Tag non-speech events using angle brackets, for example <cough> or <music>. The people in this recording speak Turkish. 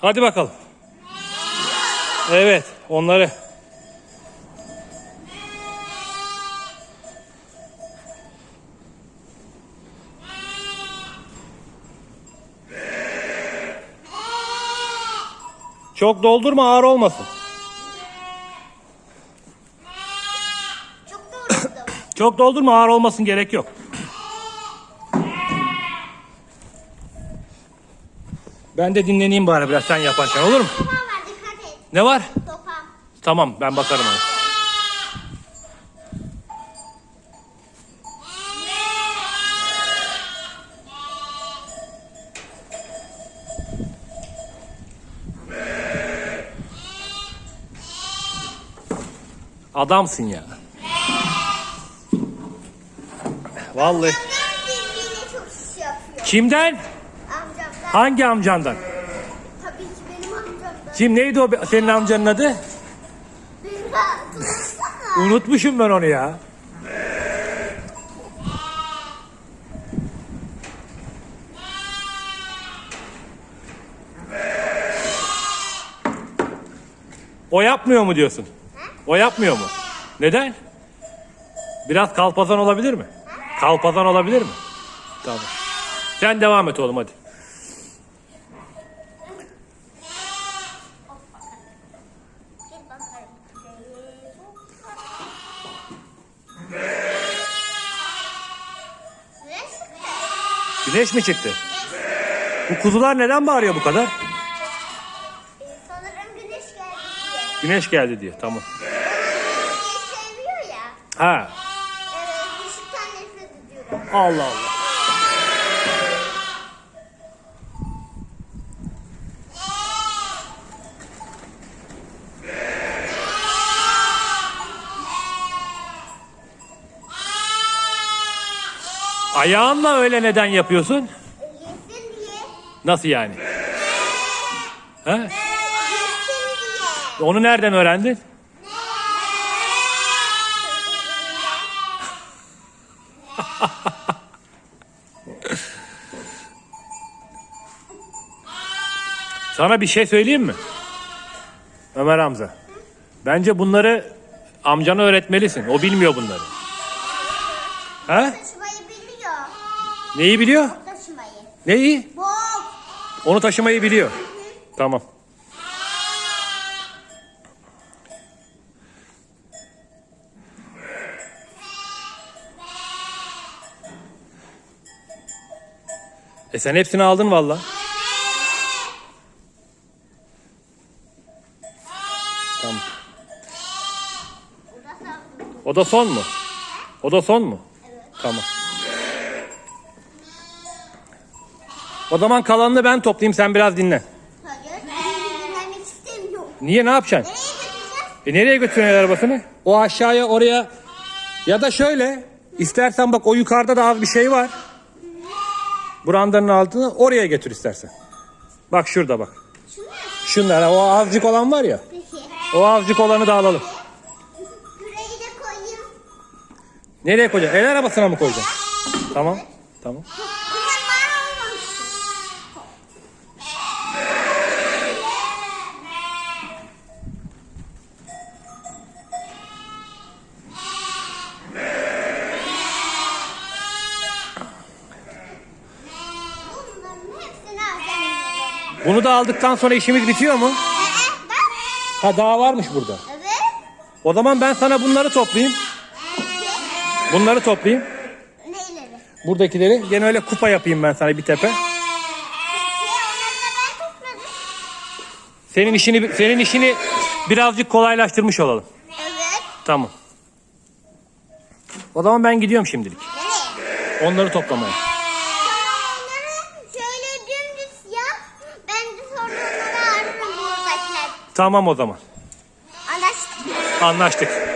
Hadi bakalım. Evet onları. Çok doldurma ağır olmasın. Çok doldurma ağır olmasın gerek yok. Ben de dinleneyim bari biraz sen yaparken olur mu? Topa var dikkat et. Ne var? Topa. Tamam ben bakarım ona. Adamsın ya. Vallahi. Kimden? Hangi amcandan? Tabii ki benim amcamdan. Kim neydi o senin amcanın adı? Unutmuşum ben onu ya. O yapmıyor mu diyorsun? O yapmıyor mu? Neden? Biraz kalpazan olabilir mi? Kalpazan olabilir mi? Tamam. Sen devam et oğlum hadi. Güneş mi çıktı? Bu kuzular neden bağırıyor bu kadar? Sanırım güneş geldi diye. Güneş geldi diye. Tamam. Güneşi seviyor ya. Ha. Evet, ışıktan nefret ediyorum. Allah Allah. Ayağınla öyle neden yapıyorsun? Yesin diye. Nasıl yani? Diye. Onu nereden öğrendin? <laughs> Sana bir şey söyleyeyim mi? Ömer Hamza. Bence bunları amcana öğretmelisin. O bilmiyor bunları. Ha? Neyi biliyor? Taşımayı. Neyi? Bok. Onu taşımayı biliyor. Tamam. E sen hepsini aldın valla. Tamam. O da son mu? O da son mu? Tamam. O zaman kalanını ben toplayayım sen biraz dinlen. Hayır. Ben istemiyorum. Niye ne yapacaksın? Nereye? E nereye götürüyorsun arabasını? O aşağıya oraya ya da şöyle istersen bak o yukarıda da az bir şey var. Brandanın altını oraya götür istersen. Bak şurada bak. Şunlar o azıcık olan var ya. O azıcık olanı da alalım. Küreyi de koyayım. Nereye koyacaksın? El arabasına mı koyacaksın? Tamam. Tamam. Bunu da aldıktan sonra işimiz bitiyor mu? Ha daha varmış burada. O zaman ben sana bunları toplayayım. Bunları toplayayım. Neyleri? Buradakileri. Gene öyle kupa yapayım ben sana bir tepe. Senin işini senin işini birazcık kolaylaştırmış olalım. Evet. Tamam. O zaman ben gidiyorum şimdilik. Onları toplamaya. Sonra onları şöyle dümdüz yap. Ben de sonra onları ararım buradakiler. Tamam o zaman. Anlaştık. Anlaştık.